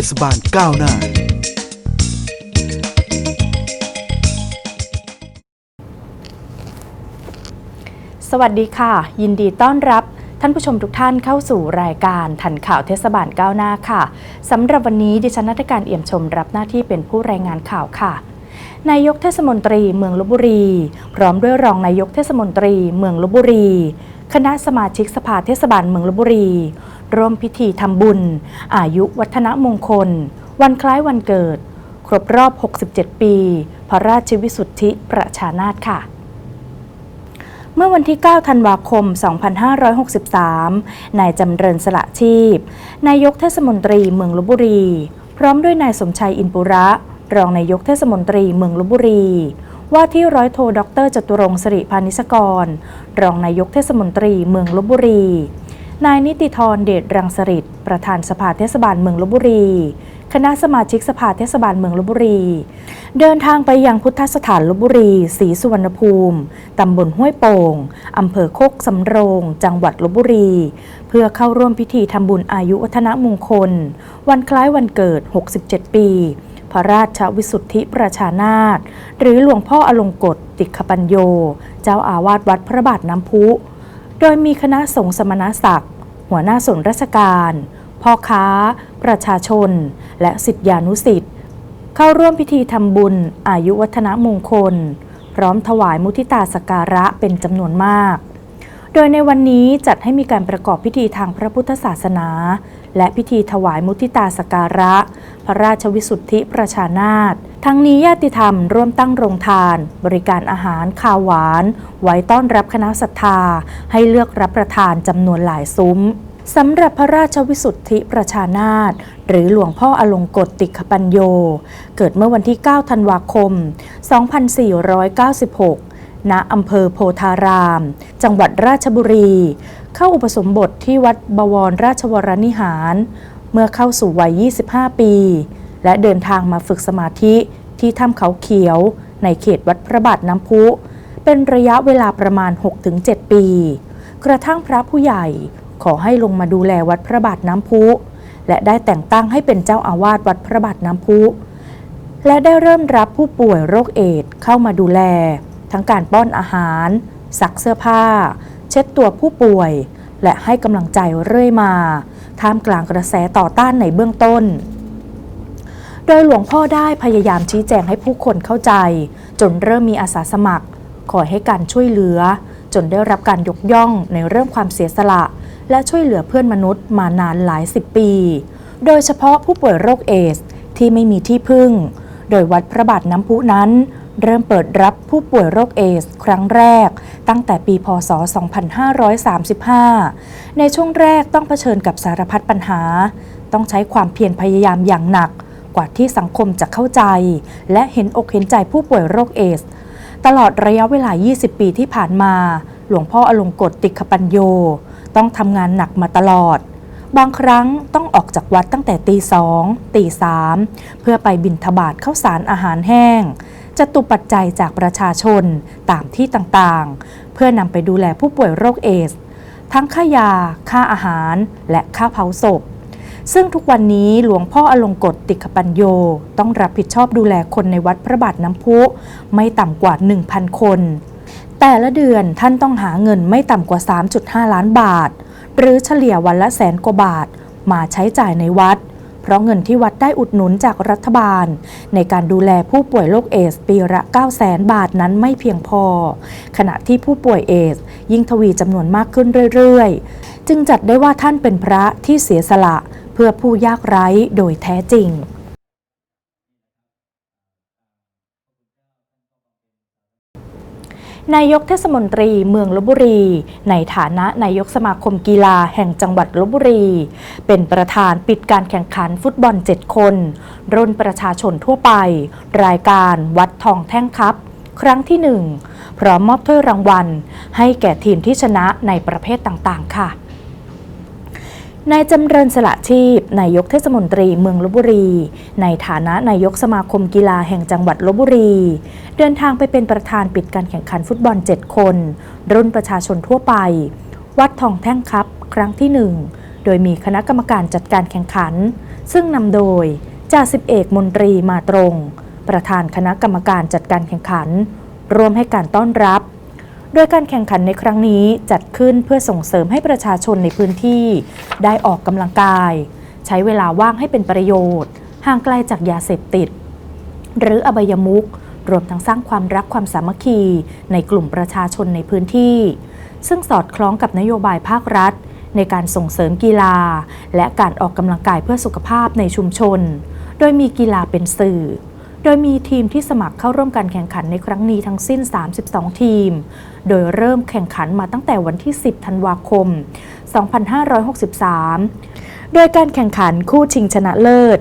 ทศบาลก้าวหน้า สวัสดีค่ะ ยินดีต้อนรับท่านผู้ชมทุกท่านเข้าสู่รายการทันข่าวเทศบาลก้าวหน้าค่ะสำหรับวันนี้ดิฉันนัทการเอี่ยมชมรับหน้าที่เป็นผู้รายงานข่าวค่ะนายกเทศมนตรีเมืองลบบุรี พร้อมด้วยรองนายกเทศมนตรีเมืองลบบุรี คณะสมาชิกสภาเทศบาลเมืองลบบุรี ร่วมพิธีทำบุญ อายุวัฒนมงคล วันคล้ายวันเกิด ครบรอบ 67 ปี พระราชวิสุทธิประชานาถค่ะเมื่อวันที่ 9 ธันวาคม 2563 นายจำเริญสละชีพ นายกเทศมนตรีเมืองลบบุรี พร้อมด้วยนายสมชัยอินปุระ รองนายกเทศมนตรีเมืองลบบุรี ว่าที่ร้อยโทดรจตุรงค์สิริพานิชกร รองนายกเทศมนตรีเมืองลบบุรี นายนิติธรเดชรังสริตประธานสภาเทศบาลเมืองลบบุรี คณะสมาชิกสภาเทศบาลเมืองลบบุรี เดินทางไปยังพุทธสถานลบบุรีศรีสุวรรณภูมิ ตำบลห้วยโป่งอำเภอโคกสำโรง จังหวัดลบบุรี เพื่อเข้าร่วมพิธีทำบุญอายุวัฒนมงคล วันคล้ายวันเกิด 67 ปี พระราชวิสุทธิประชานาถหรือหลวงพ่ออลงกฎติขปัญโย เจ้าอาวาสวัดพระบาทน้ำพุ โดยมีคณะสงฆ์สมณศักดิ์ หัวหน้าส่วนราชการ พ่อค้า ประชาชน และสิทธิานุสิทธิ์เข้าร่วมพิธีทำบุญ อายุวัฒนมงคล พร้อมถวายมุทิตาสกการะเป็นจำนวนมาก โดยในวันนี้จัดให้มีการประกอบพิธีทางพระพุทธศาสนา และพิธีถวายมุทิตาสการะ พระราชวิสุทธิประชานาถทั้งนี้ญาติธรรมร่วมตั้งโรงทาน บริการอาหารข้าวหวาน ไว้ต้อนรับคณะศรัทธา ให้เลือกรับประทานจำนวนหลายซุ้มสำหรับพระราชวิสุทธิประชานาถหรือหลวงพ่ออลงกฎติขปัญโย เกิดเมื่อวันที่ 9 ธันวาคม 2496 ณอำเภอโพธาราม จังหวัดราชบุรี เข้าอุปสมบทที่วัดบวรราชวรนิหาร เมื่อเข้าสู่วัย 25 ปี และเดินทางมาฝึกสมาธิที่ถ้ำเขาเขียว ในเขตวัดพระบาทน้ำพุ เป็นระยะเวลาประมาณ 6-7 ปี กระทั่งพระผู้ใหญ่ขอให้ลงมาดูแลวัดพระบาทน้ำพุ และได้แต่งตั้งให้เป็นเจ้าอาวาสวัดพระบาทน้ำพุ และได้เริ่มรับผู้ป่วยโรคเอดส์เข้ามาดูแล ทั้งการป้อนอาหาร ซักเสื้อผ้า เช็ดตัวผู้ป่วย และให้กำลังใจเรื่อยมา ท่ามกลางกระแสต่อต้านในเบื้องต้น โดยหลวงพ่อได้พยายามชี้แจงให้ผู้คนเข้าใจ จนเริ่มมีอาสาสมัครคอยให้การช่วยเหลือ จนได้รับการยกย่องในเรื่องความเสียสละ และช่วยเหลือเพื่อนมนุษย์มานานหลายสิบปี โดยเฉพาะผู้ป่วยโรคเอดส์ที่ไม่มีที่พึ่ง โดยวัดพระบาทน้ำพุนั้น เริ่มเปิดรับผู้ป่วยโรคเอดส์ครั้งแรก ตั้งแต่ปี พศ 2535 ในช่วงแรกต้องเผชิญกับสารพัดปัญหา ต้องใช้ความเพียรพยายามอย่างหนัก กว่าที่สังคมจะเข้าใจ และเห็นอกเห็นใจผู้ป่วยโรคเอดส์ตลอดระยะเวลา 20 ปีที่ผ่านมา หลวงพ่ออลงกฎติขปัญโย ต้องทำงานหนักมาตลอดบางครั้งต้องออกจากวัดตั้งแต่ตีสองตีสามเพื่อไปบิณฑบาตเข้าสารอาหารแห้ง จตุปัจจัยจากประชาชนตามที่ต่างๆ เพื่อนำไปดูแลผู้ป่วยโรคเอดส์ทั้งค่ายา ค่าอาหาร และค่าเผาศพ ซึ่งทุกวันนี้หลวงพ่ออลงกฎติขปัญโย ต้องรับผิดชอบดูแลคนในวัดพระบาทน้ำพุ ไม่ต่ำกว่า 1,000 คน แต่ละเดือนท่านต้องหาเงินไม่ต่ำกว่า 3.5 ล้านบาท หรือเฉลี่ยวันละแสนกว่าบาท มาใช้จ่ายในวัด ราะเงินที่วัดได้อุดหนุนจากรัฐบาล ในการดูแลผู้ป่วยโรคเอดส์ปีละ 9 0 0แสนบาทนั้นไม่เพียงพอ ขณะที่ผู้ป่วยเอดสยิ่งทวีจำนวนมากขึ้นเรื่อยๆ จึงจัดได้ว่าท่านเป็นพระที่เสียสละ เพื่อผู้ยากไร้โดยแท้จริง นายกเทศมนตรีเมืองลบบุรี ในฐานะนายกสมาคมกีฬาแห่งจังหวัดลบบุรี เป็นประธานปิดการแข่งขันฟุตบอล 7 คน รุ่นประชาชนทั่วไป รายการวัดทองแท่งครับ ครั้งที่ 1 พร้อมมอบถ้วยรางวัล ให้แก่ทีมที่ชนะในประเภทต่างๆ ค่ะ นายจำเริญสละชีพ นายกเทศมนตรีเมืองลบบุรี ในฐานะนายกสมาคมกีฬาแห่งจังหวัดลบบุรี เดินทางไปเป็นประธานปิดการแข่งขันฟุตบอล 7 คน รุ่นประชาชนทั่วไป วัดทองแท่งคัพครั้งที่ 1 โดยมีคณะกรรมการจัดการแข่งขัน ซึ่งนำโดยจ่าสิบเอกมนตรีมาตรง ประธานคณะกรรมการจัดการแข่งขัน ร่วมให้การต้อนรับ โดยการแข่งขันในครั้งนี้จัดขึ้นเพื่อส่งเสริมให้ประชาชนในพื้นที่ ได้ออกกำลังกาย ใช้เวลาว่างให้เป็นประโยชน์ ห่างไกลจากยาเสพติด หรืออบายมุขรวมทั้งสร้างความรักความสามัคคีในกลุ่มประชาชนในพื้นที่ ซึ่งสอดคล้องกับนโยบายภาครัฐ ในการส่งเสริมกีฬา และการออกกำลังกายเพื่อสุขภาพในชุมชน โดยมีกีฬาเป็นสื่อ โดยมีทีมที่สมัครเข้าร่วมการแข่งขันในครั้งนี้ทั้งสิ้น 32 ทีม โดยเริ่มแข่งขันมาตั้งแต่วันที่ 10 ธันวาคม 2563 โดยการแข่งขันคู่ชิงชนะเลิศ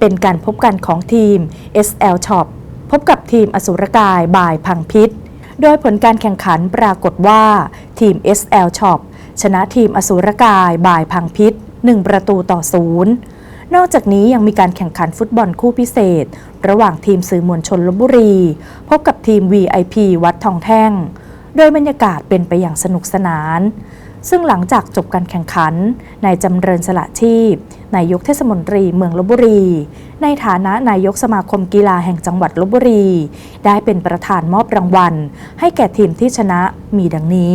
เป็นการพบกันของทีม SL Shop พบกับทีมอสุรกายบายพังพิษ โดยผลการแข่งขันปรากฏว่าทีม SL Shop ชนะทีมอสุรกายบายพังพิษ 1 ประตูต่อศู นอกจากนี้ยังมีการแข่งขันฟุตบอลคู่พิเศษ ระหว่างทีมสื่อมวลชนลบบุรี พบกับทีม VIP วัดทองแท่ง โดยบรรยากาศเป็นไปอย่างสนุกสนาน ซึ่งหลังจากจบการแข่งขันนายจำเริญสละชีพนายกเทศมนตรีเมืองลบบุรี ในฐานะนายกสมาคมกีฬาแห่งจังหวัดลบบุรี ได้เป็นประธานมอบรางวัล ให้แก่ทีมที่ชนะมีดังนี้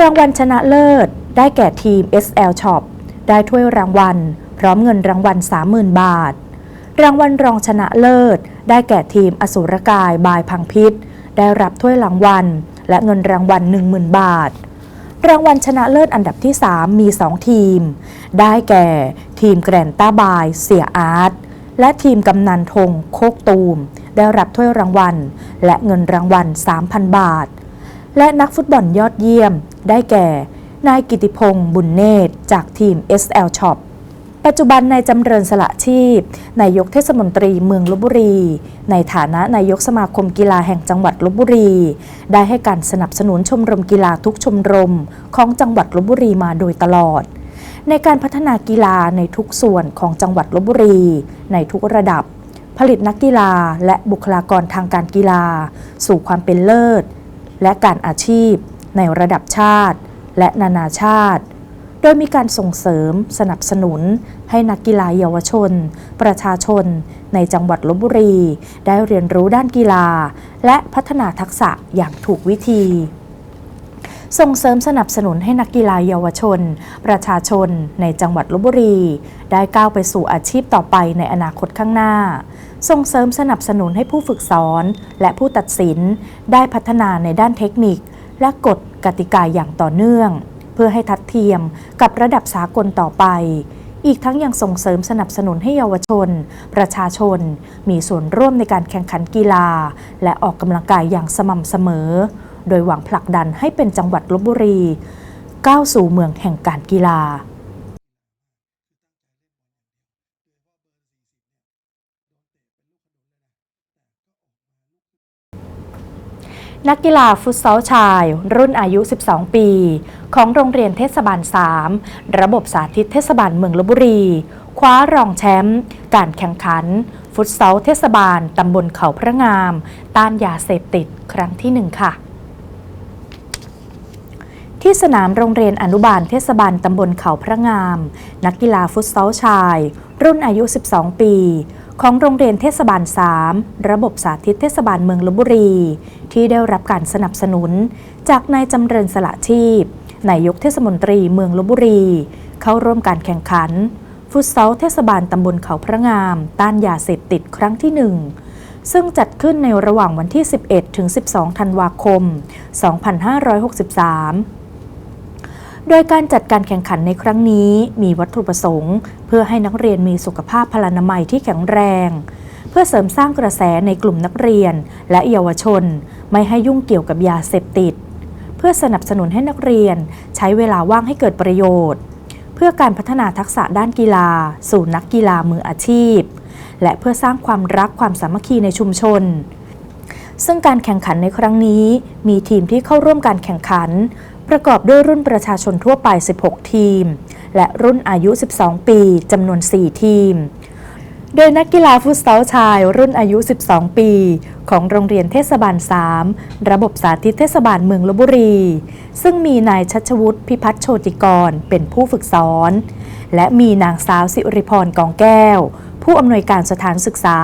รางวัลชนะเลิศ ได้แก่ทีม SL Shop ได้ถ้วยรางวัล พร้อมเงินรางวัล 30,000 บาท รางวัลรองชนะเลิศ ได้แก่ทีมอสุรกายบายพังพิษ ได้รับถ้วยรางวัล และเงินรางวัล 10,000 บาท รางวัลชนะเลิศอันดับที่ 3 มี 2 ทีม ได้แก่ทีมแกรนต้าบายเสียอาร์ตและทีมกำนันธงโคกตูม ได้รับถ้วยรางวัล และเงินรางวัล 3,000 บาท และนักฟุตบอลยอดเยี่ยม ได้แก่นายกิติพงศ์บุญเนตรจากทีม SL Shop ปัจจุบันนายจำเริญสละชีพนายกเทศมนตรีเมืองลบบุรี ในฐานะนายกสมาคมกีฬาแห่งจังหวัดลบบุรี ได้ให้การสนับสนุนชมรมกีฬาทุกชมรมของจังหวัดลบบุรีมาโดยตลอด ในการพัฒนากีฬาในทุกส่วนของจังหวัดลบบุรี ในทุกระดับ ผลิตนักกีฬาและบุคลากรทางการกีฬา สู่ความเป็นเลิศ และการอาชีพ ในระดับชาติ และนานาชาติ โดยมีการส่งเสริมสนับสนุน ให้นักกีฬาเยาวชน ประชาชน ในจังหวัดลบบุรี ได้เรียนรู้ด้านกีฬา และพัฒนาทักษะอย่างถูกวิธีส่งเสริมสนับสนุนให้นักกีฬาเยาวชน ประชาชนในจังหวัดลบบุรี ได้ก้าวไปสู่อาชีพต่อไปในอนาคตข้างหน้า ส่งเสริมสนับสนุนให้ผู้ฝึกสอน และผู้ตัดสิน ได้พัฒนาในด้านเทคนิค และกฎกติกาอย่างต่อเนื่อง เพื่อให้ทัดเทียมกับระดับสากลต่อไป อีกทั้งยังส่งเสริมสนับสนุนให้เยาวชน ประชาชน มีส่วนร่วมในการแข่งขันกีฬา และออกกำลังกายอย่างสม่ำเสมอ โดยหวังผลักดันให้เป็นจังหวัดลบบุรี ก้าวสู่เมืองแห่งการกีฬา นักกีฬาฟุตซอลชาย รุ่นอายุ 12 ปี ของโรงเรียนเทศบาล 3 ระบบสาธิตเทศบาลเมืองลบบุรี คว้ารองแชมป์การแข่งขัน ฟุตซอลเทศบาลตำบลเขาพระงาม ต้านยาเสพติดครั้งที่ 1 ค่ะที่สนามโรงเรียนอนุบาลเทศบาลตำบลเขาพระงาม นักกีฬาฟุตซอลชาย รุ่นอายุ 12 ปี ของโรงเรียนเทศบาล 3 ระบบสาธิตเทศบาลเมืองลบบุรี ที่ได้รับการสนับสนุน จากนายจำเริญสละชีพนายกเทศมนตรีเมืองลบบุรี เข้าร่วมการแข่งขัน ฟุตซอลเทศบาลตำบลเขาพระงาม ต้านยาเสพติดครั้งที่ 1 ซึ่งจัดขึ้นในระหว่างวันที่ 11 ถึง 12 ธันวาคม 2563 โดยการจัดการแข่งขันในครั้งนี้มีวัตถุประสงค์ เพื่อให้นักเรียนมีสุขภาพพลานามัยที่แข็งแรง เพื่อเสริมสร้างกระแสในกลุ่มนักเรียนและเยาวชน ไม่ให้ยุ่งเกี่ยวกับยาเสพติด เพื่อสนับสนุนให้นักเรียนใช้เวลาว่างให้เกิดประโยชน์ เพื่อการพัฒนาทักษะด้านกีฬา สู่นักกีฬามืออาชีพ และเพื่อสร้างความรักความสามัคคีในชุมชนซึ่งการแข่งขันในครั้งนี้ มีทีมที่เข้าร่วมการแข่งขัน ประกอบด้วยรุ่นประชาชนทั่วไป 16 ทีม และรุ่นอายุ 12 ปีจำนวน 4 ทีม โดยนักกีฬาฟุตซอลชาย รุ่นอายุ 12 ปี ของโรงเรียนเทศบาล 3 ระบบสาธิตเทศบาลเมืองลบบุรี ซึ่งมีนายชัชวุฒิพิพัฒน์โชติกรเป็นผู้ฝึกสอน และมีนางสาวสิริพรกองแก้ว ผู้อำนวยการสถานศึกษา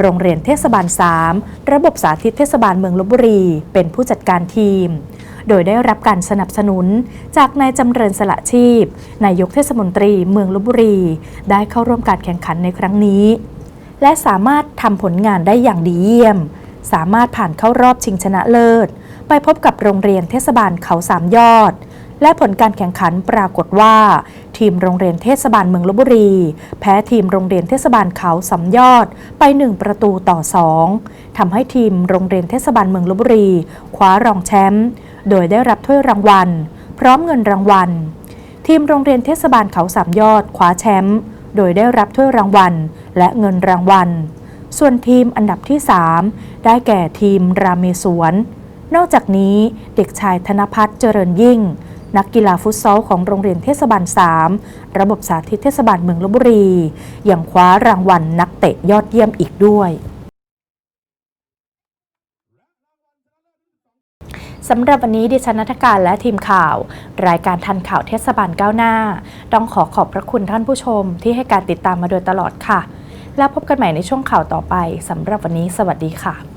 โรงเรียนเทศบาล 3 ระบบสาธิตเทศบาลเมืองลบบุรี เป็นผู้จัดการทีม โดยได้รับการสนับสนุน จากนายจำเริญสละชีพนายกเทศมนตรีเมืองลบบุรี ได้เข้าร่วมการแข่งขันในครั้งนี้ และสามารถทำผลงานได้อย่างดีเยี่ยม สามารถผ่านเข้ารอบชิงชนะเลิศ ไปพบกับโรงเรียนเทศบาลเขาสามยอดและผลการแข่งขันปรากฏว่า ทีมโรงเรียนเทศบาลเมืองลบบุรี แพ้ทีมโรงเรียนเทศบาลเขาสามยอดไป 1 ประตูต่อ 2ทำให้ทีมโรงเรียนเทศบาลเมืองลบบุรีคว้ารองแชมป์ โดยได้รับถ้วยรางวัล พร้อมเงินรางวัล ทีมโรงเรียนเทศบาลเขาสามยอดคว้าแชมป์โดยได้รับถ้วยรางวัล และเงินรางวัล ส่วนทีมอันดับที่ 3 ได้แก่ทีมราเมสวน นอกจากนี้เด็กชายธนพัฒน์เจริญยิ่ง นักกีฬาฟุตซอลของโรงเรียนเทศบาล 3 ระบบสาธิตเทศบาลเมืองลบบุรียังคว้ารางวัลนักเตะยอดเยี่ยมอีกด้วย สำหรับวันนี้ดิฉันนัทการและทีมข่าว รายการทันข่าวเทศบาลก้าวหน้า ต้องขอขอบพระคุณท่านผู้ชมที่ให้การติดตามมาโดยตลอดค่ะ แล้วพบกันใหม่ในช่วงข่าวต่อไปสำหรับวันนี้สวัสดีค่ะ